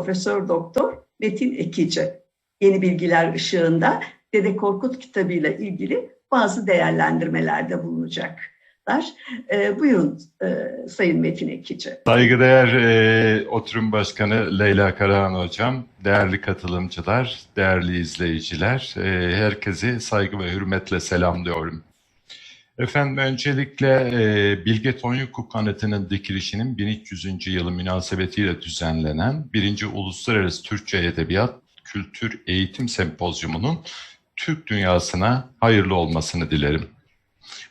Profesör Doktor Metin Ekici. Yeni bilgiler ışığında Dede Korkut kitabıyla ilgili bazı değerlendirmelerde bulunacaklar. E, buyurun e, Sayın Metin Ekici. Saygıdeğer e, oturum başkanı Leyla Karahan Hocam, değerli katılımcılar, değerli izleyiciler, e, herkesi saygı ve hürmetle selamlıyorum. Efendim öncelikle e, Bilge Tonyukuk Anıtı'nın dikilişinin 1300. yılı münasebetiyle düzenlenen 1. Uluslararası Türkçe Edebiyat Kültür Eğitim Sempozyumu'nun Türk dünyasına hayırlı olmasını dilerim.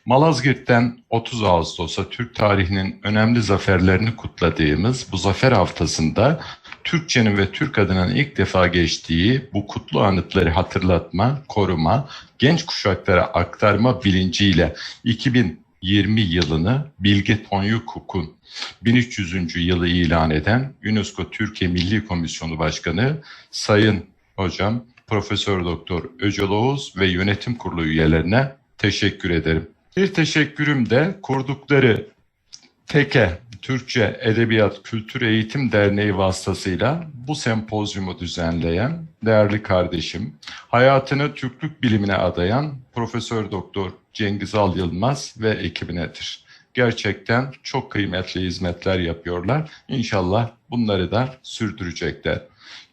Malazgirt'ten 30 Ağustos'a Türk tarihinin önemli zaferlerini kutladığımız bu zafer haftasında Türkçenin ve Türk adının ilk defa geçtiği bu kutlu anıtları hatırlatma, koruma, genç kuşaklara aktarma bilinciyle 2020 yılını Bilge Tonyukuk'un 1300. yılı ilan eden UNESCO Türkiye Milli Komisyonu Başkanı Sayın Hocam Profesör Doktor Öcal Oğuz ve yönetim kurulu üyelerine teşekkür ederim. Bir teşekkürüm de kurdukları TEKE Türkçe Edebiyat Kültür Eğitim Derneği vasıtasıyla bu sempozyumu düzenleyen değerli kardeşim, hayatını Türklük bilimine adayan Profesör Doktor Cengiz Al Yılmaz ve ekibinedir. Gerçekten çok kıymetli hizmetler yapıyorlar. İnşallah bunları da sürdürecekler.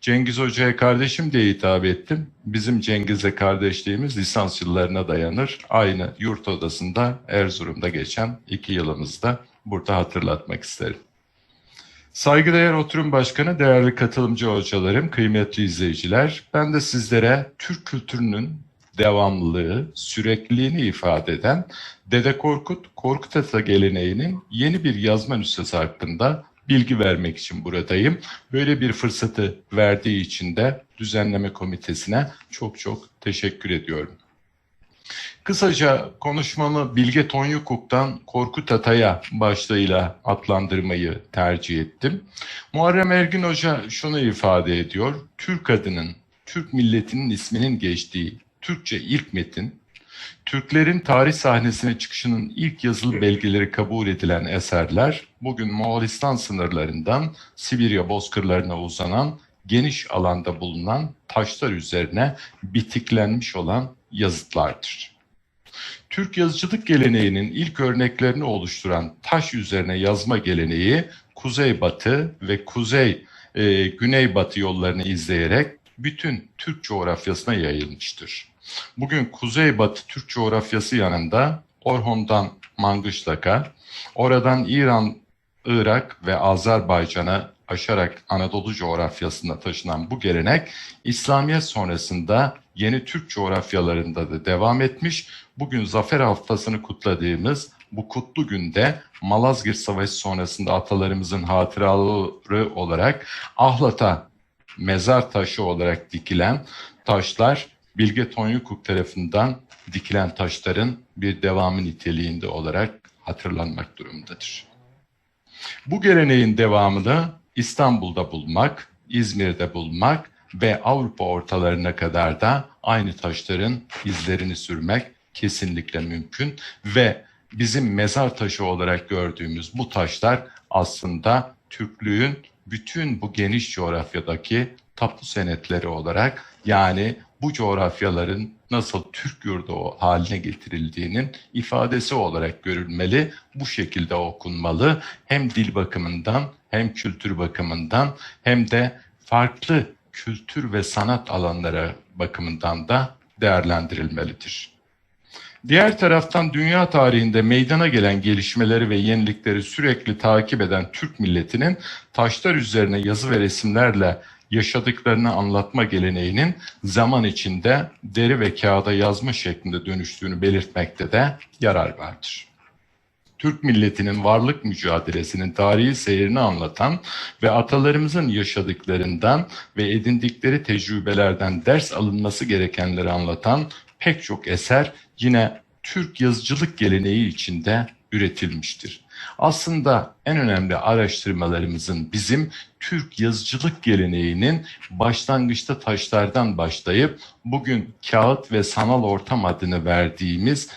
Cengiz Hoca'ya kardeşim diye hitap ettim. Bizim Cengiz'le kardeşliğimiz lisans yıllarına dayanır. Aynı yurt odasında Erzurum'da geçen iki yılımızda burada hatırlatmak isterim. Saygıdeğer oturum başkanı, değerli katılımcı hocalarım, kıymetli izleyiciler, ben de sizlere Türk kültürünün devamlılığı, sürekliliğini ifade eden Dede Korkut, Korkut Ata geleneğinin yeni bir yazma nüshası hakkında bilgi vermek için buradayım. Böyle bir fırsatı verdiği için de düzenleme komitesine çok çok teşekkür ediyorum. Kısaca konuşmamı Bilge Tonyukuk'tan Korkut Atay'a başlığıyla adlandırmayı tercih ettim. Muharrem Ergin Hoca şunu ifade ediyor. Türk adının, Türk milletinin isminin geçtiği Türkçe ilk metin, Türklerin tarih sahnesine çıkışının ilk yazılı belgeleri kabul edilen eserler, bugün Moğolistan sınırlarından Sibirya bozkırlarına uzanan geniş alanda bulunan taşlar üzerine bitiklenmiş olan yazıtlardır. Türk yazıcılık geleneğinin ilk örneklerini oluşturan taş üzerine yazma geleneği kuzeybatı ve kuzey e, güneybatı yollarını izleyerek bütün Türk coğrafyasına yayılmıştır. Bugün kuzeybatı Türk coğrafyası yanında Orhon'dan Mangışlak'a, oradan İran, Irak ve Azerbaycan'a aşarak Anadolu coğrafyasına taşınan bu gelenek İslamiyet sonrasında yeni Türk coğrafyalarında da devam etmiş. Bugün Zafer Haftası'nı kutladığımız bu kutlu günde Malazgirt Savaşı sonrasında atalarımızın hatıraları olarak Ahlat'a mezar taşı olarak dikilen taşlar Bilge Tonyukuk tarafından dikilen taşların bir devamı niteliğinde olarak hatırlanmak durumundadır. Bu geleneğin devamını İstanbul'da bulmak, İzmir'de bulmak ve Avrupa ortalarına kadar da aynı taşların izlerini sürmek kesinlikle mümkün ve bizim mezar taşı olarak gördüğümüz bu taşlar aslında Türklüğün bütün bu geniş coğrafyadaki tapu senetleri olarak yani bu coğrafyaların nasıl Türk yurdu haline getirildiğinin ifadesi olarak görülmeli, bu şekilde okunmalı. Hem dil bakımından hem kültür bakımından hem de farklı kültür ve sanat alanları bakımından da değerlendirilmelidir. Diğer taraftan dünya tarihinde meydana gelen gelişmeleri ve yenilikleri sürekli takip eden Türk milletinin taşlar üzerine yazı ve resimlerle yaşadıklarını anlatma geleneğinin zaman içinde deri ve kağıda yazma şeklinde dönüştüğünü belirtmekte de yarar vardır. Türk milletinin varlık mücadelesinin tarihi seyrini anlatan ve atalarımızın yaşadıklarından ve edindikleri tecrübelerden ders alınması gerekenleri anlatan pek çok eser yine Türk yazıcılık geleneği içinde üretilmiştir. Aslında en önemli araştırmalarımızın bizim Türk yazıcılık geleneğinin başlangıçta taşlardan başlayıp bugün kağıt ve sanal ortam adını verdiğimiz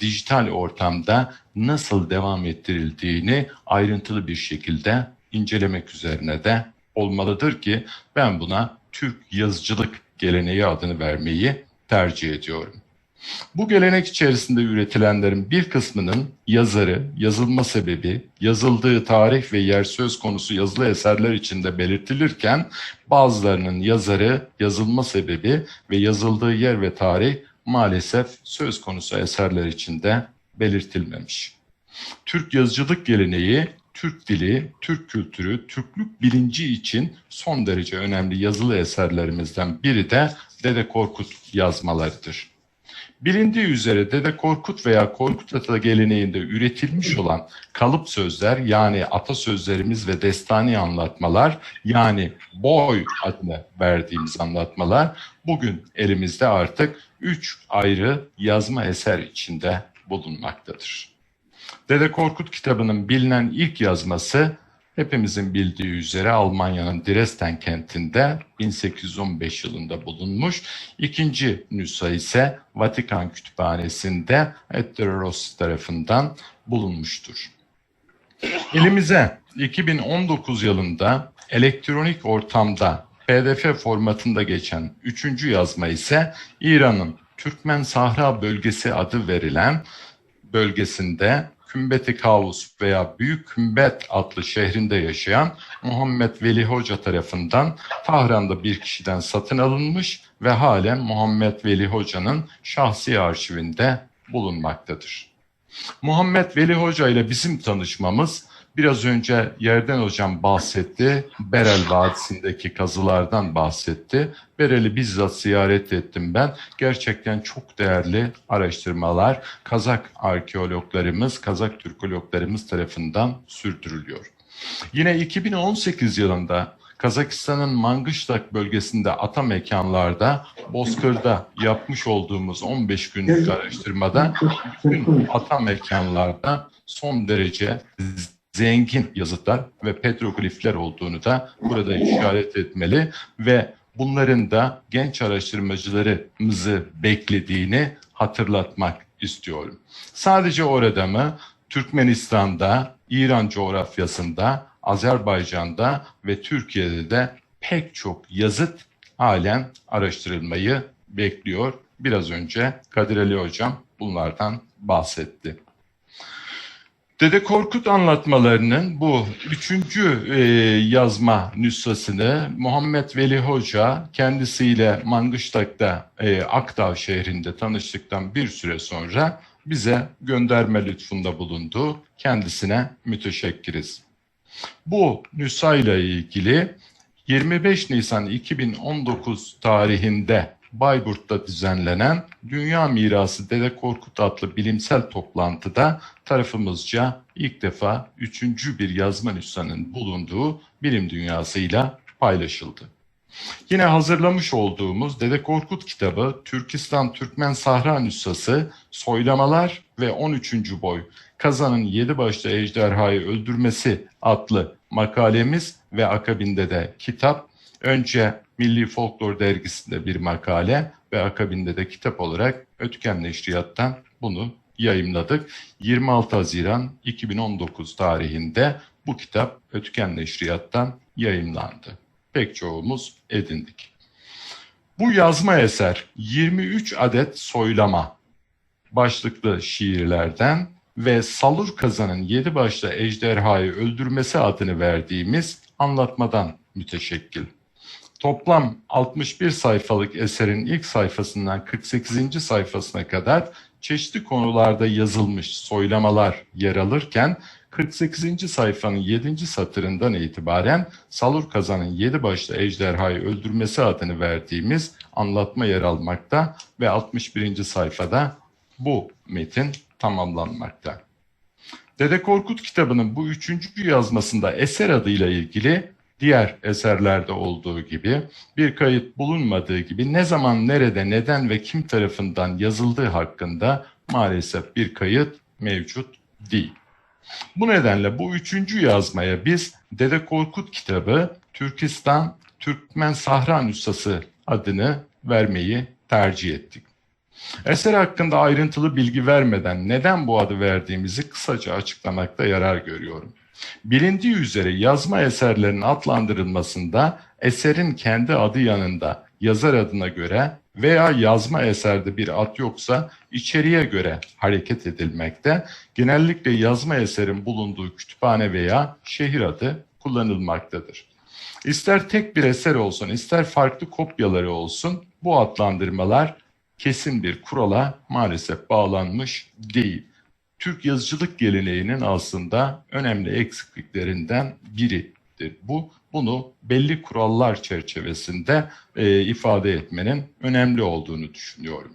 dijital ortamda nasıl devam ettirildiğini ayrıntılı bir şekilde incelemek üzerine de olmalıdır ki ben buna Türk yazıcılık geleneği adını vermeyi tercih ediyorum. Bu gelenek içerisinde üretilenlerin bir kısmının yazarı, yazılma sebebi, yazıldığı tarih ve yer söz konusu yazılı eserler içinde belirtilirken bazılarının yazarı, yazılma sebebi ve yazıldığı yer ve tarih maalesef söz konusu eserler içinde belirtilmemiş. Türk yazıcılık geleneği, Türk dili, Türk kültürü, Türklük bilinci için son derece önemli yazılı eserlerimizden biri de Dede Korkut yazmalarıdır. Bilindiği üzere Dede Korkut veya Korkut Ata geleneğinde üretilmiş olan kalıp sözler yani atasözlerimiz ve destani anlatmalar yani boy adını verdiğimiz anlatmalar bugün elimizde artık üç ayrı yazma eser içinde bulunmaktadır. Dede Korkut kitabının bilinen ilk yazması hepimizin bildiği üzere Almanya'nın Dresden kentinde 1815 yılında bulunmuş. İkinci nüsha ise Vatikan Kütüphanesi'nde Etteros tarafından bulunmuştur. Elimize 2019 yılında elektronik ortamda PDF formatında geçen üçüncü yazma ise İran'ın Türkmen Sahra bölgesi adı verilen bölgesinde Kümbeti Kavus veya Büyük Kümbet adlı şehrinde yaşayan Muhammed Veli Hoca tarafından Tahran'da bir kişiden satın alınmış ve halen Muhammed Veli Hoca'nın şahsi arşivinde bulunmaktadır. Muhammed Veli Hoca ile bizim tanışmamız biraz önce Yerden Hocam bahsetti. Berel Vadisi'ndeki kazılardan bahsetti. Berel'i bizzat ziyaret ettim ben. Gerçekten çok değerli araştırmalar Kazak arkeologlarımız, Kazak Türkologlarımız tarafından sürdürülüyor. Yine 2018 yılında Kazakistan'ın Mangıştak bölgesinde ata mekanlarda Bozkır'da yapmış olduğumuz 15 günlük araştırmada bütün ata mekanlarda son derece zengin yazıtlar ve petroglifler olduğunu da burada işaret etmeli ve bunların da genç araştırmacılarımızı beklediğini hatırlatmak istiyorum. Sadece orada mı? Türkmenistan'da, İran coğrafyasında, Azerbaycan'da ve Türkiye'de de pek çok yazıt halen araştırılmayı bekliyor. Biraz önce Kadir Ali Hocam bunlardan bahsetti. Dede Korkut anlatmalarının bu üçüncü e, yazma nüshasını Muhammed Veli Hoca kendisiyle Mangıştak'ta e, Akdağ şehrinde tanıştıktan bir süre sonra bize gönderme lütfunda bulundu. Kendisine müteşekkiriz. Bu nüsha ile ilgili 25 Nisan 2019 tarihinde Bayburt'ta düzenlenen Dünya Mirası Dede Korkut adlı bilimsel toplantıda tarafımızca ilk defa üçüncü bir yazma nüshanın bulunduğu bilim dünyasıyla paylaşıldı. Yine hazırlamış olduğumuz Dede Korkut kitabı Türkistan Türkmen Sahra nüshası Soylamalar ve 13. boy Kazan'ın yedi başlı ejderhayı öldürmesi adlı makalemiz ve akabinde de kitap önce Milli Folklor dergisinde bir makale ve akabinde de kitap olarak Ötken Neşriyat'tan bunu yayımladık. 26 Haziran 2019 tarihinde bu kitap Ötken Neşriyat'tan yayımlandı. Pek çoğumuz edindik. Bu yazma eser 23 adet soylama başlıklı şiirlerden ve Salur Kazan'ın yedi başlı ejderhayı öldürmesi adını verdiğimiz anlatmadan müteşekkil. Toplam 61 sayfalık eserin ilk sayfasından 48. sayfasına kadar çeşitli konularda yazılmış soylamalar yer alırken 48. sayfanın 7. satırından itibaren Salur Kazan'ın 7 başlı ejderhayı öldürmesi adını verdiğimiz anlatma yer almakta ve 61. sayfada bu metin tamamlanmakta. Dede Korkut kitabının bu üçüncü yazmasında eser adıyla ilgili diğer eserlerde olduğu gibi bir kayıt bulunmadığı gibi ne zaman, nerede, neden ve kim tarafından yazıldığı hakkında maalesef bir kayıt mevcut değil. Bu nedenle bu üçüncü yazmaya biz Dede Korkut kitabı Türkistan Türkmen Sahra Nüshası adını vermeyi tercih ettik. Eser hakkında ayrıntılı bilgi vermeden neden bu adı verdiğimizi kısaca açıklamakta yarar görüyorum. Bilindiği üzere yazma eserlerin adlandırılmasında eserin kendi adı yanında yazar adına göre veya yazma eserde bir ad yoksa içeriğe göre hareket edilmekte. Genellikle yazma eserin bulunduğu kütüphane veya şehir adı kullanılmaktadır. İster tek bir eser olsun, ister farklı kopyaları olsun bu adlandırmalar kesin bir kurala maalesef bağlanmış değil. Türk yazıcılık geleneğinin aslında önemli eksikliklerinden biridir. Bu bunu belli kurallar çerçevesinde e, ifade etmenin önemli olduğunu düşünüyorum.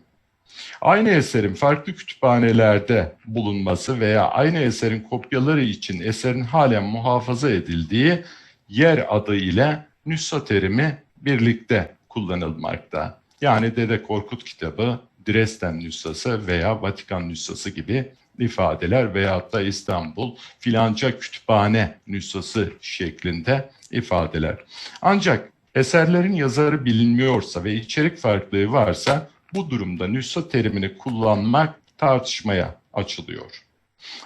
Aynı eserin farklı kütüphanelerde bulunması veya aynı eserin kopyaları için eserin halen muhafaza edildiği yer adı ile nüsha terimi birlikte kullanılmakta. Yani Dede Korkut kitabı, Dresden nüshası veya Vatikan nüshası gibi ifadeler veyahut da İstanbul filanca kütüphane nüshası şeklinde ifadeler. Ancak eserlerin yazarı bilinmiyorsa ve içerik farklılığı varsa bu durumda nüsha terimini kullanmak tartışmaya açılıyor.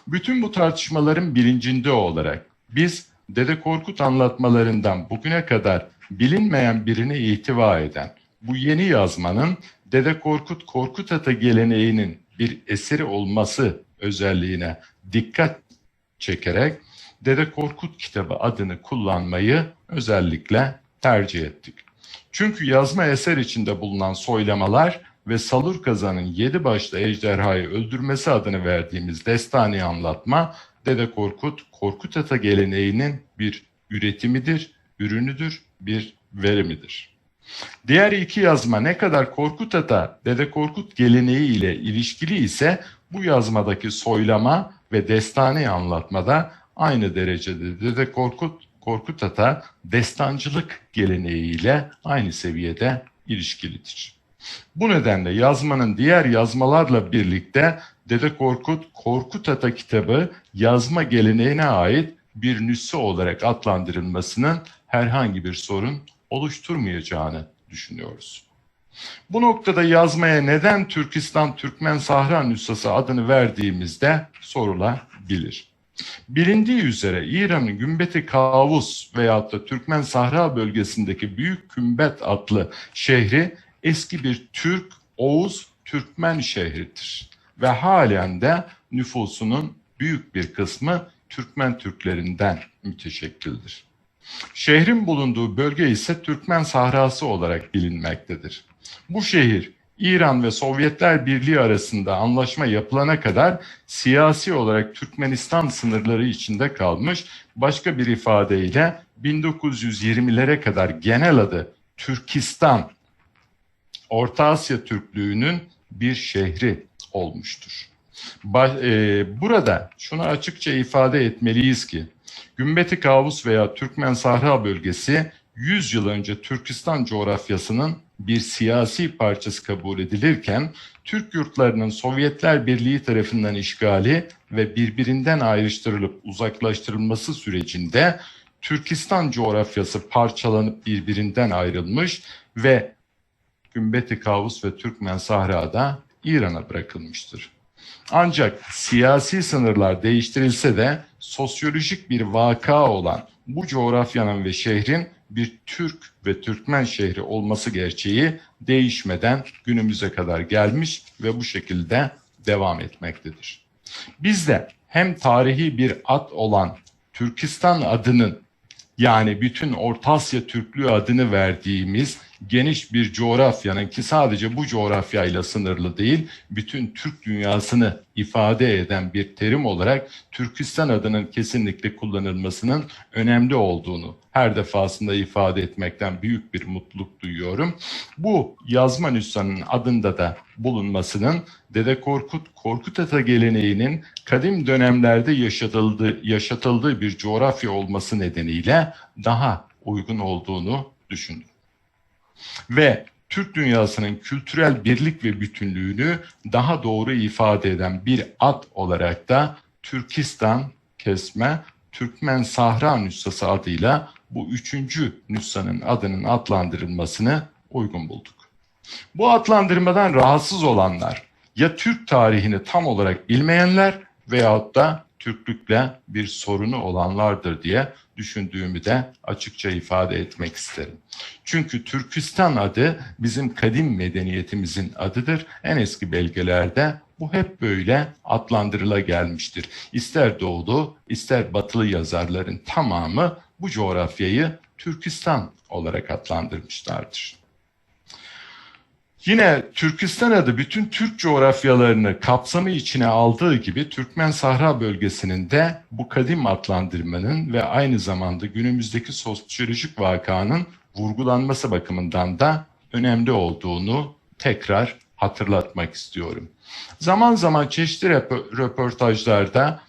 Bütün bu tartışmaların bilincinde olarak biz Dede Korkut anlatmalarından bugüne kadar bilinmeyen birine ihtiva eden bu yeni yazmanın Dede Korkut Korkut Ata geleneğinin bir eseri olması özelliğine dikkat çekerek Dede Korkut kitabı adını kullanmayı özellikle tercih ettik. Çünkü yazma eser içinde bulunan soylamalar ve Salur Kazan'ın yedi başlı ejderhayı öldürmesi adını verdiğimiz destani anlatma Dede Korkut, Korkut Ata geleneğinin bir üretimidir, ürünüdür, bir verimidir. Diğer iki yazma ne kadar Korkut Ata, Dede Korkut geleneği ile ilişkili ise bu yazmadaki soylama ve destani anlatmada aynı derecede Dede Korkut, Korkut Ata destancılık geleneğiyle aynı seviyede ilişkilidir. Bu nedenle yazmanın diğer yazmalarla birlikte Dede Korkut, Korkut Ata kitabı yazma geleneğine ait bir nüshe olarak adlandırılmasının herhangi bir sorun oluşturmayacağını düşünüyoruz. Bu noktada yazmaya neden Türkistan Türkmen Sahra nüshası adını verdiğimizde sorulabilir. Bilindiği üzere İran'ın Gümbeti Kavus veyahut da Türkmen Sahra bölgesindeki Büyük Kümbet adlı şehri eski bir Türk, Oğuz, Türkmen şehridir. Ve halen de nüfusunun büyük bir kısmı Türkmen Türklerinden müteşekkildir. Şehrin bulunduğu bölge ise Türkmen Sahrası olarak bilinmektedir. Bu şehir İran ve Sovyetler Birliği arasında anlaşma yapılana kadar siyasi olarak Türkmenistan sınırları içinde kalmış, başka bir ifadeyle 1920'lere kadar genel adı Türkistan, Orta Asya Türklüğü'nün bir şehri olmuştur. Burada şunu açıkça ifade etmeliyiz ki, Gümbeti Kavus veya Türkmen Sahra bölgesi 100 yıl önce Türkistan coğrafyasının bir siyasi parçası kabul edilirken Türk yurtlarının Sovyetler Birliği tarafından işgali ve birbirinden ayrıştırılıp uzaklaştırılması sürecinde Türkistan coğrafyası parçalanıp birbirinden ayrılmış ve Gümbeti Kavus ve Türkmen Sahra'da İran'a bırakılmıştır. Ancak siyasi sınırlar değiştirilse de sosyolojik bir vaka olan bu coğrafyanın ve şehrin bir Türk ve Türkmen şehri olması gerçeği değişmeden günümüze kadar gelmiş ve bu şekilde devam etmektedir. Biz de hem tarihi bir ad olan Türkistan adının yani bütün Orta Asya Türklüğü adını verdiğimiz geniş bir coğrafyanın ki sadece bu coğrafyayla sınırlı değil, bütün Türk dünyasını ifade eden bir terim olarak Türkistan adının kesinlikle kullanılmasının önemli olduğunu her defasında ifade etmekten büyük bir mutluluk duyuyorum. Bu yazma nüshanın adında da bulunmasının Dede Korkut, Korkut Ata geleneğinin kadim dönemlerde yaşatıldığı, yaşatıldığı bir coğrafya olması nedeniyle daha uygun olduğunu düşündüm. Ve Türk dünyasının kültürel birlik ve bütünlüğünü daha doğru ifade eden bir ad olarak da Türkistan kesme Türkmen Sahra nüshası adıyla bu üçüncü nüshanın adının adlandırılmasını uygun bulduk. Bu adlandırmadan rahatsız olanlar ya Türk tarihini tam olarak bilmeyenler veyahut da Türklükle bir sorunu olanlardır diye düşündüğümü de açıkça ifade etmek isterim. Çünkü Türkistan adı bizim kadim medeniyetimizin adıdır. En eski belgelerde bu hep böyle adlandırıla gelmiştir. İster doğulu ister batılı yazarların tamamı bu coğrafyayı Türkistan olarak adlandırmışlardır. Yine Türkistan adı bütün Türk coğrafyalarını kapsamı içine aldığı gibi Türkmen Sahra bölgesinin de bu kadim adlandırmanın ve aynı zamanda günümüzdeki sosyolojik vakanın vurgulanması bakımından da önemli olduğunu tekrar hatırlatmak istiyorum. Zaman zaman çeşitli röpo- röportajlarda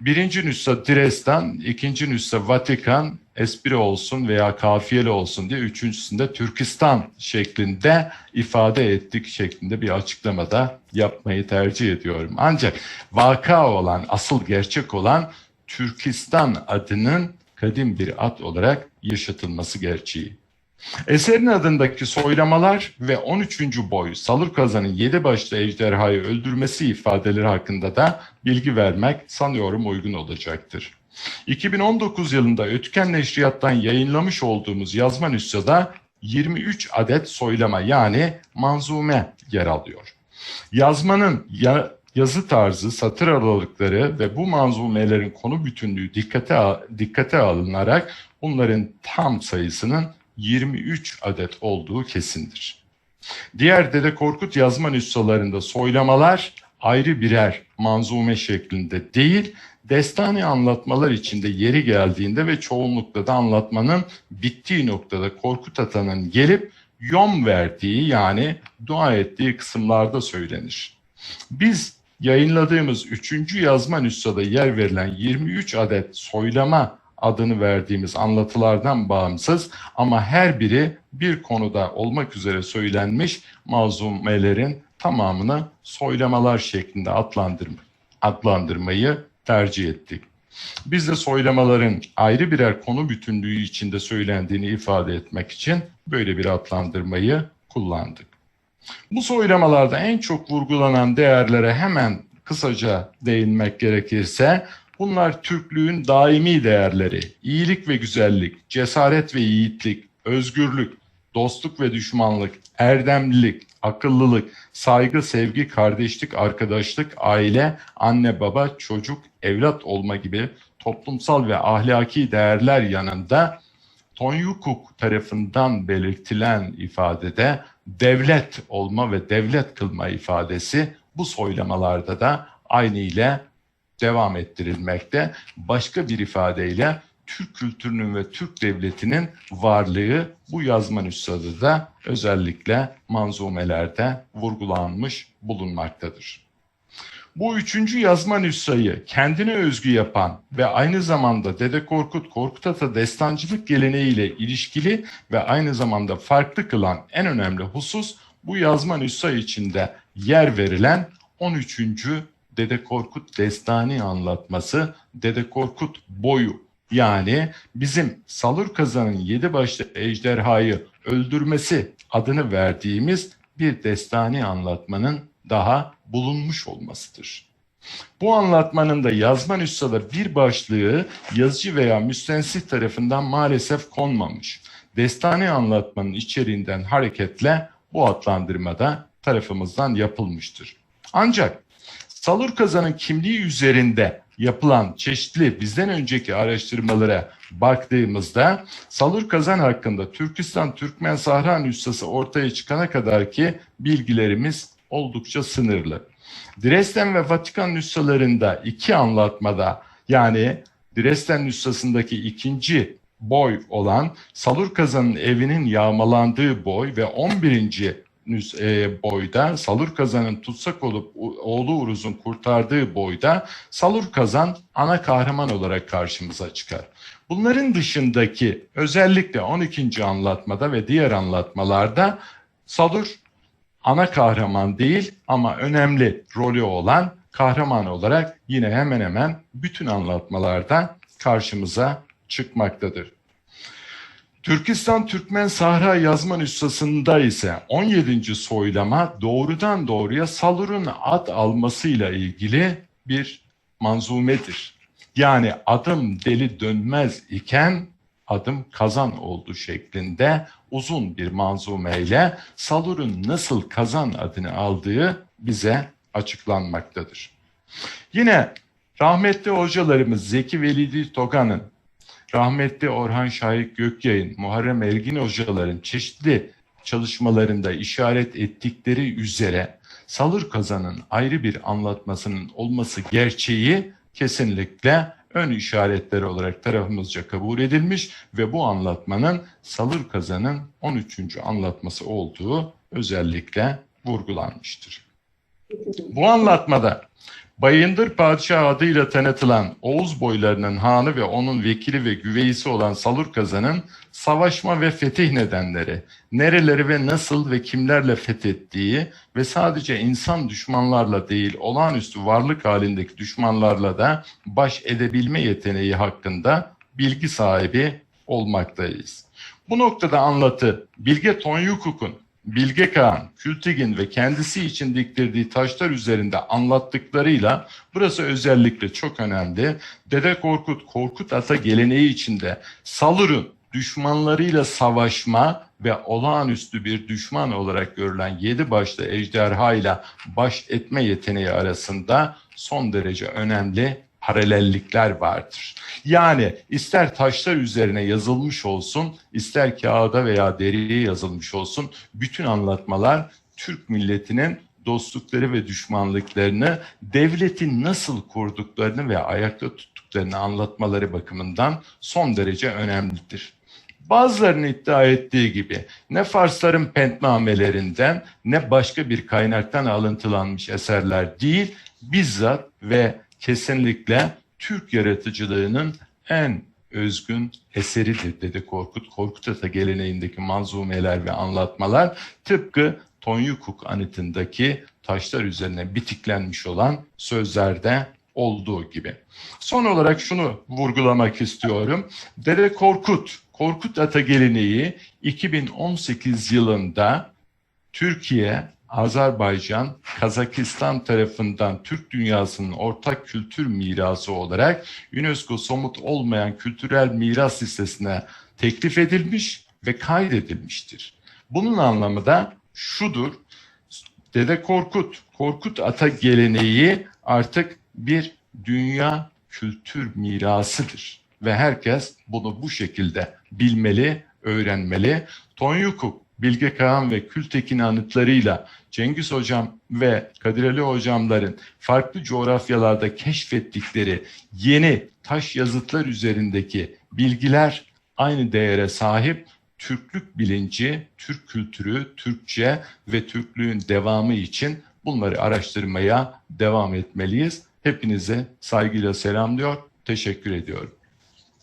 birinci nüsha Dresden, ikinci nüsha Vatikan, espri olsun veya kafiyeli olsun diye üçüncüsünde Türkistan şeklinde ifade ettik şeklinde bir açıklamada yapmayı tercih ediyorum. Ancak vaka olan, asıl gerçek olan Türkistan adının kadim bir ad olarak yaşatılması gerçeği. Eserin adındaki soylamalar ve 13. boy Salur Kazan'ın yedi başlı ejderhayı öldürmesi ifadeleri hakkında da bilgi vermek sanıyorum uygun olacaktır. 2019 yılında Ötken Neşriyat'tan yayınlamış olduğumuz yazma nüshada 23 adet soylama yani manzume yer alıyor. Yazmanın ya- yazı tarzı, satır aralıkları ve bu manzumelerin konu bütünlüğü dikkate dikkate alınarak bunların tam sayısının 23 adet olduğu kesindir. Diğer Dede Korkut yazma nüshalarında soylamalar ayrı birer manzume şeklinde değil, destani anlatmalar içinde yeri geldiğinde ve çoğunlukla da anlatmanın bittiği noktada Korkut Ata'nın gelip yom verdiği yani dua ettiği kısımlarda söylenir. Biz yayınladığımız 3. yazma nüshada yer verilen 23 adet soylama adını verdiğimiz anlatılardan bağımsız ama her biri bir konuda olmak üzere söylenmiş malzumelerin tamamını soylamalar şeklinde adlandırma, adlandırmayı tercih ettik. Biz de soylamaların ayrı birer konu bütünlüğü içinde söylendiğini ifade etmek için böyle bir adlandırmayı kullandık. Bu soylamalarda en çok vurgulanan değerlere hemen kısaca değinmek gerekirse bunlar Türklüğün daimi değerleri, iyilik ve güzellik, cesaret ve yiğitlik, özgürlük, dostluk ve düşmanlık, erdemlilik, akıllılık, saygı, sevgi, kardeşlik, arkadaşlık, aile, anne baba, çocuk, evlat olma gibi toplumsal ve ahlaki değerler yanında Tonyukuk tarafından belirtilen ifadede devlet olma ve devlet kılma ifadesi bu soylamalarda da aynı ile devam ettirilmekte. Başka bir ifadeyle Türk kültürünün ve Türk devletinin varlığı bu yazma nüshada da özellikle manzumelerde vurgulanmış bulunmaktadır. Bu üçüncü yazma nüshayı kendine özgü yapan ve aynı zamanda Dede Korkut, Korkut Ata destancılık geleneğiyle ilişkili ve aynı zamanda farklı kılan en önemli husus bu yazma nüsha içinde yer verilen 13. Dede Korkut destani anlatması, Dede Korkut boyu yani bizim Salur Kazan'ın yedi başlı ejderhayı öldürmesi adını verdiğimiz bir destani anlatmanın daha bulunmuş olmasıdır. Bu anlatmanın da yazma nüshada bir başlığı yazıcı veya müstensih tarafından maalesef konmamış. Destani anlatmanın içeriğinden hareketle bu adlandırmada tarafımızdan yapılmıştır. Ancak Salur Kazan'ın kimliği üzerinde yapılan çeşitli bizden önceki araştırmalara baktığımızda Salur Kazan hakkında Türkistan Türkmen Sahra nüshası ortaya çıkana kadar ki bilgilerimiz oldukça sınırlı. Dresden ve Vatikan nüshalarında iki anlatmada yani Dresden nüshasındaki ikinci boy olan Salur Kazan'ın evinin yağmalandığı boy ve 11. e, boyda Salur Kazan'ın tutsak olup oğlu Uruz'un kurtardığı boyda Salur Kazan ana kahraman olarak karşımıza çıkar. Bunların dışındaki özellikle 12. anlatmada ve diğer anlatmalarda Salur ana kahraman değil ama önemli rolü olan kahraman olarak yine hemen hemen bütün anlatmalarda karşımıza çıkmaktadır. Türkistan Türkmen Sahra yazma nüshasında ise 17. soylama doğrudan doğruya Salur'un ad almasıyla ilgili bir manzumedir. Yani adım deli dönmez iken adım kazan oldu şeklinde uzun bir manzumeyle Salur'un nasıl kazan adını aldığı bize açıklanmaktadır. Yine rahmetli hocalarımız Zeki Velidi Toga'nın, rahmetli Orhan Şahik Gökyay'ın, Muharrem Ergin hocaların çeşitli çalışmalarında işaret ettikleri üzere Salur kazanın ayrı bir anlatmasının olması gerçeği kesinlikle ön işaretler olarak tarafımızca kabul edilmiş ve bu anlatmanın Salur kazanın 13. anlatması olduğu özellikle vurgulanmıştır. Bu anlatmada Bayındır Padişah adıyla tanıtılan Oğuz boylarının hanı ve onun vekili ve güveysi olan Salur Kazan'ın savaşma ve fetih nedenleri, nereleri ve nasıl ve kimlerle fethettiği ve sadece insan düşmanlarla değil olağanüstü varlık halindeki düşmanlarla da baş edebilme yeteneği hakkında bilgi sahibi olmaktayız. Bu noktada anlatı Bilge Tonyukuk'un Bilge Kağan, Kültigin ve kendisi için diktirdiği taşlar üzerinde anlattıklarıyla burası özellikle çok önemli. Dede Korkut, Korkut Ata geleneği içinde Salur'un düşmanlarıyla savaşma ve olağanüstü bir düşman olarak görülen yedi başlı ejderha ile baş etme yeteneği arasında son derece önemli paralellikler vardır. Yani ister taşlar üzerine yazılmış olsun, ister kağıda veya deriye yazılmış olsun, bütün anlatmalar Türk milletinin dostlukları ve düşmanlıklarını, devletin nasıl kurduklarını ve ayakta tuttuklarını anlatmaları bakımından son derece önemlidir. Bazılarının iddia ettiği gibi ne Farsların pentnamelerinden ne başka bir kaynaktan alıntılanmış eserler değil, bizzat ve kesinlikle Türk yaratıcılığının en özgün eseridir dedi Korkut. Korkut Ata geleneğindeki manzumeler ve anlatmalar tıpkı Tonyukuk anıtındaki taşlar üzerine bitiklenmiş olan sözlerde olduğu gibi. Son olarak şunu vurgulamak istiyorum. Dede Korkut, Korkut Ata geleneği 2018 yılında Türkiye, Azerbaycan, Kazakistan tarafından Türk dünyasının ortak kültür mirası olarak UNESCO somut olmayan kültürel miras listesine teklif edilmiş ve kaydedilmiştir. Bunun anlamı da şudur. Dede Korkut, Korkut Ata geleneği artık bir dünya kültür mirasıdır. Ve herkes bunu bu şekilde bilmeli, öğrenmeli. Tonyukuk, Bilge Kağan ve Kültekin anıtlarıyla Cengiz Hocam ve Kadir Ali Hocamların farklı coğrafyalarda keşfettikleri yeni taş yazıtlar üzerindeki bilgiler aynı değere sahip. Türklük bilinci, Türk kültürü, Türkçe ve Türklüğün devamı için bunları araştırmaya devam etmeliyiz. Hepinize saygıyla selamlıyor, teşekkür ediyorum.